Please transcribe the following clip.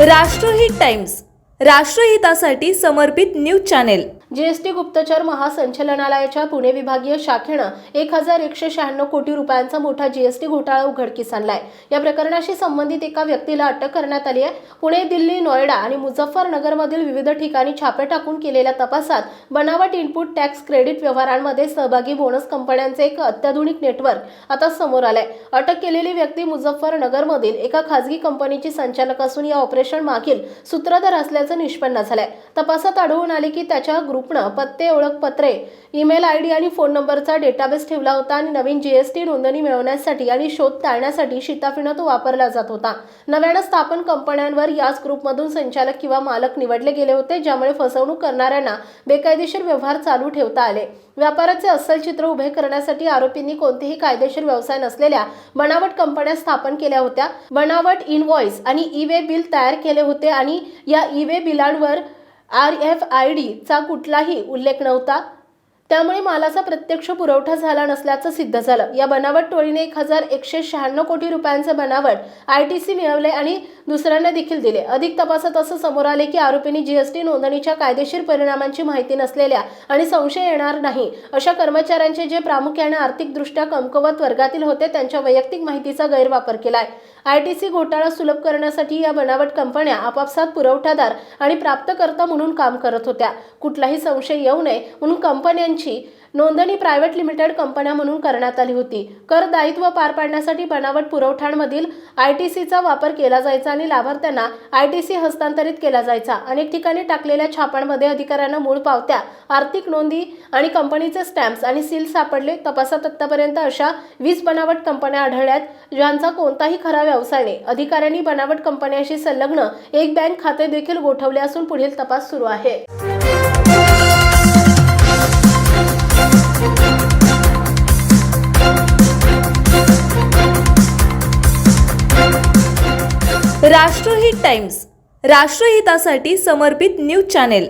राष्ट्रहित टाइम्स. राष्ट्रहितासाठी समर्पित news channel. GST गुप्तचर महासंचालनालयाच्या पुणे विभागीय शाखेनं एक हजार एकशे शहाण्णव कोटी रुपयांचा मोठा जीएसटी घोटाळा उघडकीस आणलाय. या प्रकरणाशी संबंधित एका व्यक्तीला अटक करण्यात आली आहे. पुणे दिल्ली नोएडा आणि मुझफ्फरनगरमधील विविध ठिकाणी छापे टाकून केलेल्या तपासात बनावट इनपुट टॅक्स क्रेडिट व्यवहारांमध्ये सहभागी बोनस कंपन्यांचे एक अत्याधुनिक नेटवर्क आता समोर आलंय. अटक केलेली व्यक्ती मुझफ्फरनगरमधील एका खासगी कंपनीची संचालक असून या ऑपरेशन मागील सूत्रधार असल्याचं निष्पन्न झालंय. तपासात आढळून आले की त्याच्या ग्रुपनं पत्ते ओळखपत्रे ईमेल आय डी आणि फोन नंबरचा डेटाबेस ठेवला होता आणि नवीन जीएसटी नोंदणी मिळवण्यासाठी आणि शोध टाळण्यासाठी शिताफीनं तो वापरला जात होता. नव्यानं स्थापन कंपन्यांवर याच ग्रुपमधून संचालक किंवा मालक निवडले गेले होते ज्यामुळे फसवणूक करणाऱ्यांना बेकायदेशीर व्यवहार चालू ठेवता आले. व्यापाराचे अस्सल चित्र उभे करण्यासाठी आरोपींनी कोणतेही कायदेशीर व्यवसाय नसलेल्या बनावट कंपन्या स्थापन केल्या होत्या. बनावट इनव्हॉइस आणि ई वे बिल तयार केले होते आणि या ई वे बिलांवर आर एफ आय डीचा कुठलाही उल्लेख नव्हता. त्यामुळे मालाचा प्रत्यक्ष पुरवठा झाला नसल्याचं सिद्ध झालं. या बनावट टोळीने एक हजार एकशे शहाण्णव कोटी रुपयांचं बनावट आय टी सी मिळवले आणि दुसऱ्यांना देखील दिले. अधिक तपासात असं समोर आले की आरोपींनी जीएसटी नोंदणीच्या कायदेशीर परिणामांची माहिती नसलेल्या आणि संशय येणार नाही अशा कर्मचाऱ्यांचे जे प्रामुख्याने आर्थिकदृष्ट्या कमकुवत वर्गातील होते त्यांच्या वैयक्तिक माहितीचा गैरवापर केलाय. आय टी सी घोटाळा सुलभ करण्यासाठी या बनावट कंपन्या आपापसात पुरवठादार आणि प्राप्तकर्ता म्हणून काम करत होत्या. कुठलाही संशय येऊ नये म्हणून कंपन्यांची नोंदणी प्रायव्हेट लिमिटेड कंपन्या म्हणून करण्यात आली होती. कर दायित्व पार पाडण्यासाठी बनावट पुरवठ्यांमधील आय टी सीचा वापर केला जायचा आणि लाभार्थ्यांना आय टी सी हस्तांतरित केला जायचा. अनेक ठिकाणी टाकलेल्या छापांमध्ये अधिकाऱ्यांना मूळ पावत्या आर्थिक नोंदी आणि कंपनीचे स्टॅम्प्स आणि सील सापडले. तपासात आतापर्यंत अशा वीस बनावट कंपन्या आढळल्यात ज्यांचा कोणताही खरा व्यवसाय नाही. अधिकाऱ्यांनी बनावट कंपन्यांशी संलग्न एक बँक खाते देखील गोठवले असून पुढील तपास सुरू आहे. राष्ट्रहित टाइम्स राष्ट्रहितासाठी समर्पित न्यूज चॅनेल.